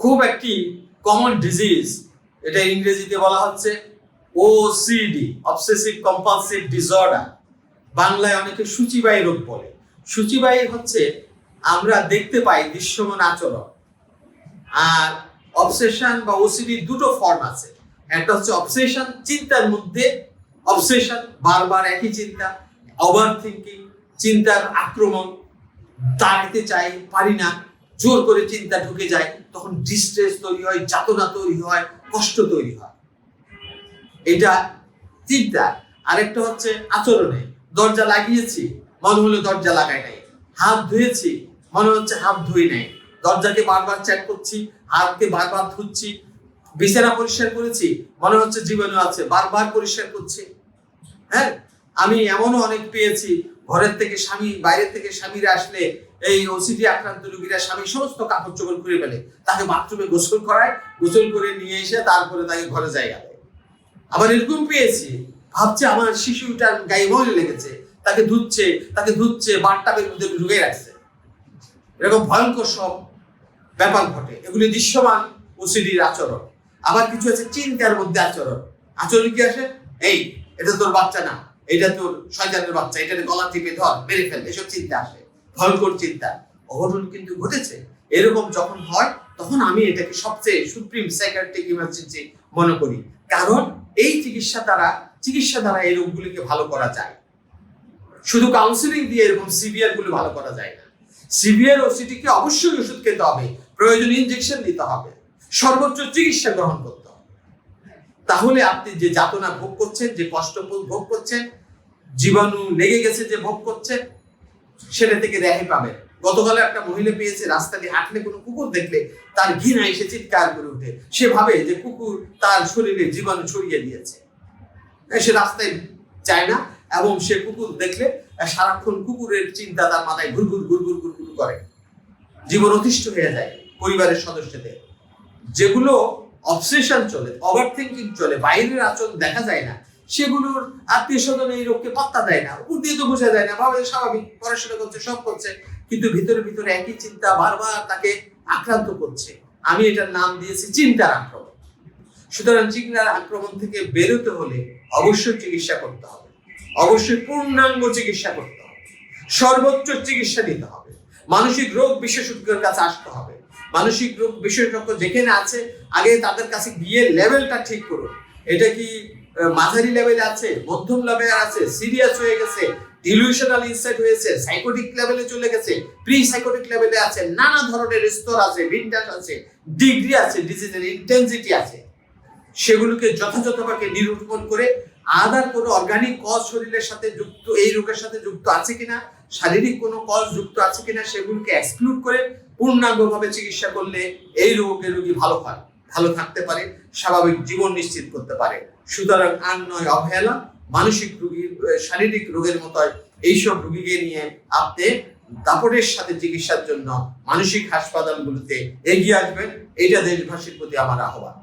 খুব একটি common disease এটা ইংরেজিতে বলা হচ্ছে ওসিডি অবসেসিভ কম্পালসিভ ডিসঅর্ডার বাংলায় অনেকে সূচিবাহী রোগ বলে। সূচিবাহী হচ্ছে আমরা দেখতে পাই দৃশ্যমান আচরণ। আর অবসেশন বা ওসিডি দুটো ফর্ম আছে। একটা হচ্ছে অবসেশন চিন্তার মধ্যে অবসেশন বারবার একই চিন্তা ওভার থিঙ্কিং চিন্তার আক্রমণ। দাঁড়াতে চাই, পারি না। জোর করে চিন্তা ঢুকে যায়, তখন ডিস্ট্রেস তৈরি হয়, যাতনা তৈরি হয়, কষ্ট তৈরি হয়। এটা চিন্তা। আরেকটা হচ্ছে আচরণে। দরজা লাগিয়েছি, মনে হলো দরজা লাগাই নাই। হাত ধুয়েছি, মনে হচ্ছে হাত ধুই নাই। দরজাকে বারবার চেক করছি, হাতকে বারবার ধুচ্ছি, বিছানা পরিষ্কার করেছি, মনে হচ্ছে জীবাণু আছে, বারবার পরিষ্কার করছি। হ্যাঁ আমি এমনও অনেক পেয়েছি, ঘরের থেকে স্বামী, বাইরের থেকে স্বামীরা আসলে এই ওসিডি আক্রান্ত রোগীরা স্বামী সমস্ত কাপড় চোপড় খুলে ফেলে, তাকে বাথরুমে গোসল করায়, গোসল করে নিয়ে এসে তারপরে তাকে ঘরে জায়গা দেয় আবার এরকম পেয়েছি, ভাবছে আমার শিশুটার গায়ে ময়লা লেগেছে, তাকে ধুচ্ছে তাকে ধুচ্ছে, বাথটাবের মধ্যে ঢুকে রাখছে। এরকম ভয়ঙ্কর সব ব্যাপার ঘটে, এগুলি দৃশ্যমান ওসিডির আচরণ। আবার কিছু আছে চিন্তার মধ্যে আচরণ। আচরণ কি আসে? এই, এটা তোর বাচ্চা না এটা তোর শয়তানের বাচ্চা, এটা গলা টিপে ধর, মেরে ফেল, এসব চিন্তা আসে। ভয়ঙ্কর চিন্তা। অঘটন কিন্তু ঘটেছে। এরকম যখন হয়, তখন আমি এটাকে সবচেয়ে সুপ্রিম সাইকাট্রিক ইমার্জেন্সি মনে করি। কারণ এই চিকিৎসা দ্বারা চিকিৎসা দ্বারা এই রোগগুলিকে ভালো করা যায়। শুধু কাউন্সিলিং দিয়ে এরকম সিভিয়ারগুলো ভালো করা যায় না। সিভিয়ার ওসিটিকে অবশ্যই ওষুধ খেতে হবে। প্রয়োজনে ইনজেকশন দিতে হবে। সর্বোচ্চ চিকিৎসা গ্রহণ করতে হবে। তাহলে আপনি যে যাতনা ভোগ করছেন, যে কষ্ট ভোগ করছেন, জীবাণু লেগে গেছে যে ভোগ করছেন সেটা থেকে রেহাই পাবেন গতকাল একটা মহিলা পেয়েছে, রাস্তা দিয়ে হাঁটলে কোনো কুকুর দেখলে তার ঘৃণা এসে চিৎকার করে ওঠে। সে ভাবে যে কুকুর তার শরীরে জীবাণু ছড়িয়ে দিয়েছে। সে রাস্তায় যায় না এবং সে কুকুর দেখলে সারাক্ষণ কুকুরের চিন্তা তার মাথায় ঘুরঘুর ঘুরঘুর ঘুরঘুর করে। জীবন অতিষ্ঠ হয়ে যায় পরিবারের সদস্যদের। যেগুলো অবসেশন চলে ওভার থিঙ্কিং চলে, বাইরের আচরণ দেখা যায় না সেগুলোর আত্মীয় স্বজন এই রোগকে পাত্তা দেয় না, উপর দিয়ে তো বোঝা যায় না ভাবে স্বাভাবিক, পড়াশোনা করছে, সব করছে, কিন্তু ভিতরে ভিতরে একই চিন্তা বারবার তাকে আক্রান্ত করছে। আমি এটার নাম দিয়েছি চিন্তার আক্রমণ। সুতরাং চিন্তার আক্রমণ থেকে বেরোতে হলে অবশ্যই চিকিৎসা করতে হবে। অবশ্যই পূর্ণাঙ্গ চিকিৎসা করতে হবে। সর্বোচ্চ চিকিৎসা নিতে হবে। মানসিক রোগ বিশেষজ্ঞের কাছে আসতে হবে। মানসিক রোগ বিশেষজ্ঞ যেখানে আছে, আগে তাদের কাছে গিয়ে লেভেলটা ঠিক করুন। এটা কি মাঝারি লেভেলে আছে, মধ্যম লেভেলে আছে সিরিয়াস হয়ে গেছে ডিলিউশনাল ইনসাইট হয়েছে সাইকোটিক লেভেলে চলে গেছে প্রি সাইকোটিক লেভেলে আছে, নানা ধরনের স্তর আছে বিন্যাস আছে ডিগ্রি আছে ডিজিটাল ইন্টেন্সিটি আছে। সেগুলোকে যথাযথভাবে নিরূপণ করে আদার কোনো অর্গানিক কজ শরীরের সাথে যুক্ত, এই রোগের সাথে যুক্ত আছে কিনা, শারীরিক কোনো কজ যুক্ত আছে কিনা, সেগুলোকে এক্সক্লুড করে পূর্ণাঙ্গভাবে চিকিৎসা করলে এই রোগের রোগী ভালো হয়। ভালো থাকতে পারে, স্বাভাবিক জীবন নিশ্চিত করতে পারে। সুতরাং আর নয় অবহেলা, মানসিক রোগীর শারীরিক রোগের মতো এইসব রোগীকে নিয়ে আপনি দাপটের সাথে চিকিৎসার জন্য মানসিক হাসপাতালগুলোতে এগিয়ে আসবেন। এটা দেশবাসীর প্রতি আমার আহ্বান।